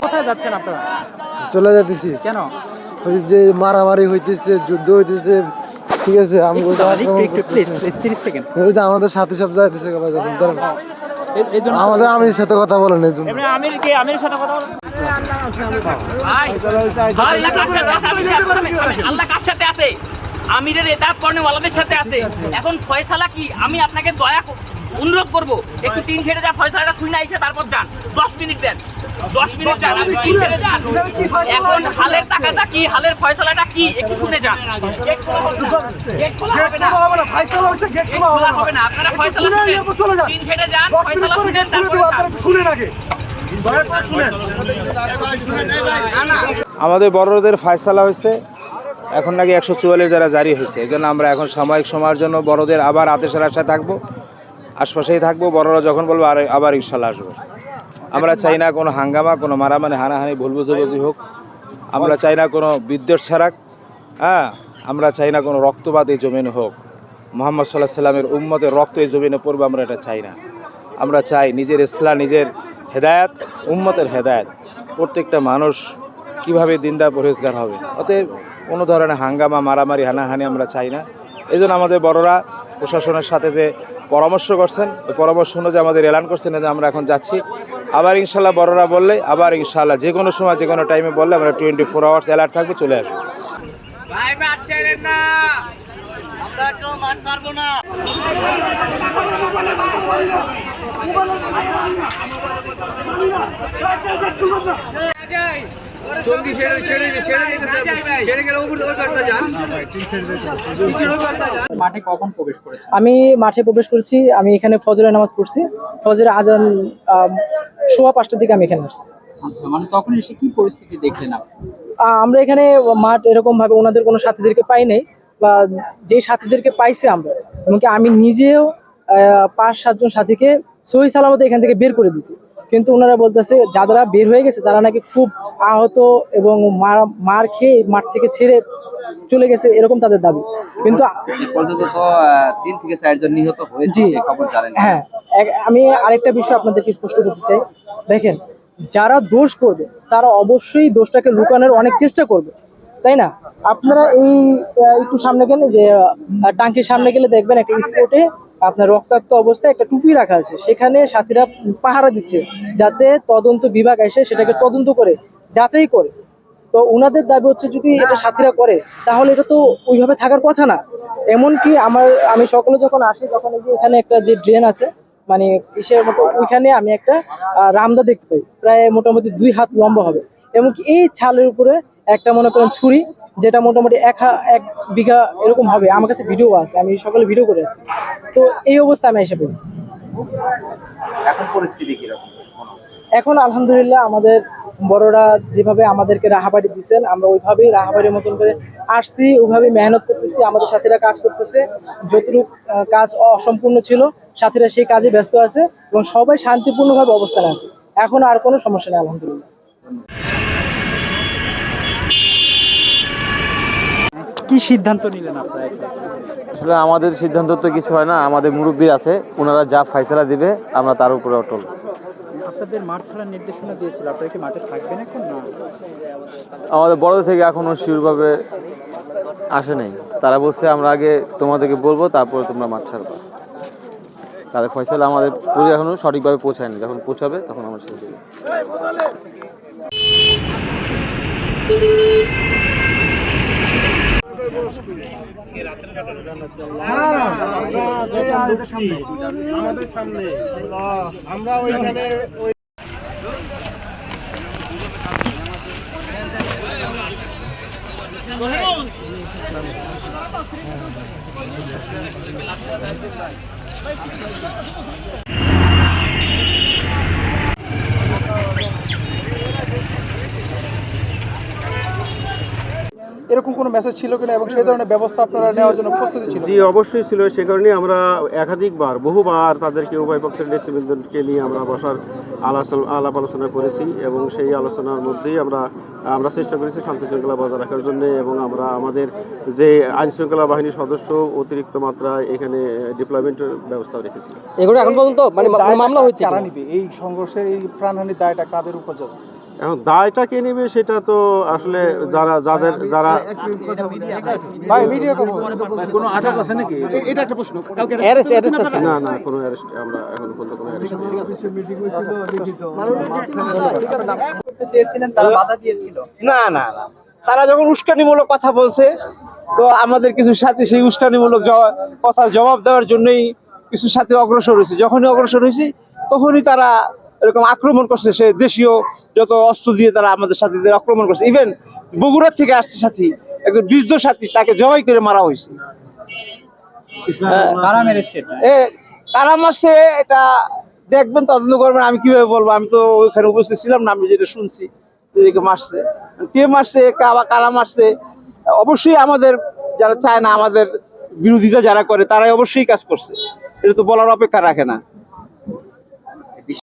কোথায় যাচ্ছেন আপনারা? চলে যেতেছি কেন? ওই যে মারামারি হইতেছে যুদ্ধ হইতেছে ঠিক আছে? আমাদের সাথে সব যাইতেছে আমাদের আমির সাথে কথা বলেন এই জন্য। আমিরকে আমির সাথে কথা বলেন। আল্লাহ কার সাথে আছে? আমি শেয়ার করতে ওয়ালাদের সাথে আছে? আমিরের এখন ফয়সালা কি? আমি আপনাকে দয়া ক- অনুরোধ করব একটু তিন ছেড়ে যা ফয়সালাটা শুনে আইসে তারপর যান। দশ মিনিট দেন। দশ মিনিট যান আপনি তিন ছেড়ে যান। এখন হালের টাকাটা কি হালের ফয়সালাটা কি একটু শুনে যান। গেট খোলা হবে না। গেট খোলা হবে না। গেট খোলা হবে না। আপনারা ফয়সালা তিন ছেড়ে যান ফয়সালা শুনেন তারপরে যান আমাদের বড়দের ফায়সালা হয়েছে। এখন নাকি একশো চুয়াল্লিশ যারা জারি হয়েছে। এই জন্য আমরা এখন সাময়িক সময়ের জন্য বড়দের আবার আদেশের আশায় থাকব। আশপাশেই থাকব, বড়রা যখন বলব, আর, আবার ইনশাল্লাহ আসব। আমরা চাই না কোনো হাঙ্গামা, কোনো মারামারি, হানাহানি, ভুল বুঝাবুঝি হোক। আমরা চাই না কোনো বিদ্বেষ ছাড়াক হ্যাঁ? আমরা চাই না কোনো রক্তপাত এই জমিনে হোক। মোহাম্মদ সাল্লাহ সাল্লামের উম্মতের রক্ত এই জমিনে পড়বে, আমরা এটা চাই না। আমরা চাই নিজের ইসলাম, নিজের হেদায়াত, উম্মতের হেদায়াত। প্রত্যেকটা মানুষ কীভাবে দিনদা পরিষ্কার হবে? অতএব কোনো ধরনের হাঙ্গামা, মারামারি, হানাহানি আমরা চাই না। এই আমাদের বড়রা প্রশাসনের সাথে যে পরামর্শ করছেন ওই পরামর্শ অনুযায়ী আমাদের এলান করছেন যে আমরা এখন যাচ্ছি আবার ইনশাল্লাহ বড়রা বললে আবার ইনশাল্লাহ যে কোনো সময় যে কোনো টাইমে বললে আমরা টোয়েন্টি ফোর আওয়ার্স অ্যালার্ট থাকবে চলে আসব ভাই মাছ ছেড়েন না আমরা কেউ মাছ ছাড়বো না মাঠে কখন প্রবেশ করেছেন? আমি মাঠে প্রবেশ করেছি। আমি এখানে ফজরের নামাজ পড়ছি। ফজরের আজান সোয়া পাঁচটার দিকে আমি এখানে আসছি। আচ্ছা মানে তখন এসে কি পরিস্থিতি দেখলেন আপনি? আমরা এখানে মাঠ এরকম ভাবে ওনাদের কোনো সাথীদেরকে পাই নাই বা যে সাথীদেরকে পাইছে আমরা এমনকি আমি নিজেও আহ, পাঁচ সাতজন সাথীকে সহি সালামতে এখান থেকে বের করে দিছি। কিন্তু ওনারা বলতেছে যারা বের হয়ে গেছে তারা নাকি খুব আহত এবং মার মার খেয়ে মাঠ থেকে ছেড়ে চলে গেছে এরকম তাদের দাবি। কিন্তু পর্যন্ত তো তিন থেকে চারজন নিহত হয়েছে খবর জানেন। হ্যাঁ আমি আরেকটা বিষয় আপনাদেরকে স্পষ্ট করতে চাই। দেখেন যারা দোষ করবে তারা অবশ্যই দোষটাকে লুকানোর অনেক চেষ্টা করবে তাই না? আপনারা এই একটু সামনে গেলে যে টাঙ্কির সামনে গেলে দেখবেন একটা স্পটে আপনার রক্তাক্ত অবস্থায় একটা টুপি রাখা আছে। সেখানে সাথীরা পাহারা দিচ্ছে যাতে তদন্ত বিভাগ এসে সেটাকে তদন্ত করে, যাচাই করে। তো ওনাদের দাবি হচ্ছে যদি এটা সাথীরা করে, তাহলে এটা তো ওইভাবে থাকার কথা না। এমনকি আমার, আমি সকলে যখন আসি, তখন এই যে এখানে একটা যে ড্রেন আছে মানে ইসের মতো, ওইখানে আমি একটা রামদা দেখতে পাই। প্রায় মোটামুটি দুই হাত লম্বা হবে। এমনকি এই ছালের উপরে একটা মনে করেন ছুরি যেটা মোটামুটি এক এক বিঘা এরকম হবে। আমার কাছে ভিডিও আছে আমি সকালে ভিডিও করে আছি। তো এই অবস্থা আমি এসে পেয়েছি এখন পরিস্থিতি কীরকম? এখন আলহামদুলিল্লাহ আমাদের বড়রা যেভাবে আমাদেরকে রাহাবাড়ি দিচ্ছেন আমরা ওইভাবেই রাহাবাড়ির মতন করে আসছি ওইভাবেই মেহনত করতেছি আমাদের সাথীরা কাজ করতেছে। যতটুকু কাজ অসম্পূর্ণ ছিল সাথীরা সেই কাজে ব্যস্ত আছে এবং সবাই শান্তিপূর্ণভাবে অবস্থানে আছে। এখন আর কোনো সমস্যা নেই আলহামদুলিল্লাহ। কি সিদ্ধান্ত নিলেন আপনারা? আসলে আমাদের সিদ্ধান্ত তো কিছু হয় না আমাদের মুরব্বী আছে ওনারা যা ফাইসলা দিবে আমরা তার উপরে অটল। আপনাদের মাঠ ছাড়ার নির্দেশনা দিয়েছিল আপনারা কি মাঠে থাকবেন এখন না? আমাদের বড়দের থেকে এখনও শিওরভাবে আসে নাই। তারা বলছে আমরা আগে তোমাদেরকে বলব তারপরে তোমরা মাঠ ছাড়বা। তাদের ফয়সালা আমাদের পুরো এখনও সঠিকভাবে পৌঁছায়নি। যখন পৌঁছাবে তখন আমরা ছেড়ে দেবো আমাদের সামনে আমরা ওইখানে ওই Thank you. এরকম কোনো মেসেজ ছিল কিনা এবং সেই ধরনের ব্যবস্থা আপনারা নেওয়ার জন্য প্রস্তুতি ছিল জি অবশ্যই ছিল। সে কারণে আমরা একাধিকবার বহুবার তাদেরকে উভয় পক্ষের নেতৃবৃন্দকে নিয়ে আমরা বসার আলোচনা আলাপ আলোচনা করেছি এবং সেই আলোচনার মধ্যেই আমরা আমরা চেষ্টা করেছি শান্তি শৃঙ্খলা বজায় রাখার জন্য এবং আমরা আমাদের যে আইন শৃঙ্খলা বাহিনীর সদস্য অতিরিক্ত মাত্রায় এখানে ডিপ্লয়মেন্টের ব্যবস্থা রেখেছি। এগুলো এখন পর্যন্ত মানে মামলা হয়েছে এই সংঘর্ষের এই প্রাণহানির দায়টা কাদের উপর এখন দায়টা কে নেবে সেটা তো আসলে যারা যাদের যারা ভাই কোনো আঘাত আছে নাকি? এটা একটা প্রশ্ন। কাউকে অ্যারেস্ট অ্যারেস্ট আছে। না না কোনো অ্যারেস্ট আমরা এখন পর্যন্ত কোনো অ্যারেস্ট চেয়েছিলেন তারা বাধা দিয়েছিল না না না। তারা যখন উস্কানিমূলক কথা বলছে তো আমাদের কিছু সাথী সেই উস্কানিমূলক কথার জবাব দেওয়ার জন্যই কিছু সাথী অগ্রসর হয়েছে। যখনই অগ্রসর হয়েছে তখনই তারা এরকম আক্রমণ করছে সে দেশীয় যত অস্ত্র দিয়ে তারা আমাদের সাথীদের আক্রমণ করছে। ইভেন বগুড়ার থেকে আসছে সাথী একজন বৃদ্ধ সাথী তাকে জবাই করে মারা হয়েছে। কারা মেরেছে এটা? দেখবেন তদন্ত করবেন আমি কীভাবে বলব? আমি তো ওইখানে উপস্থিত ছিলাম না আমি যেটা শুনছি এদিকে মারছে। কে মারছে কারা মারছে? অবশ্যই আমাদের যারা চায় না আমাদের বিরোধিতা যারা করে তারাই অবশ্যই কাজ করছে। এটা তো বলার অপেক্ষা রাখে না।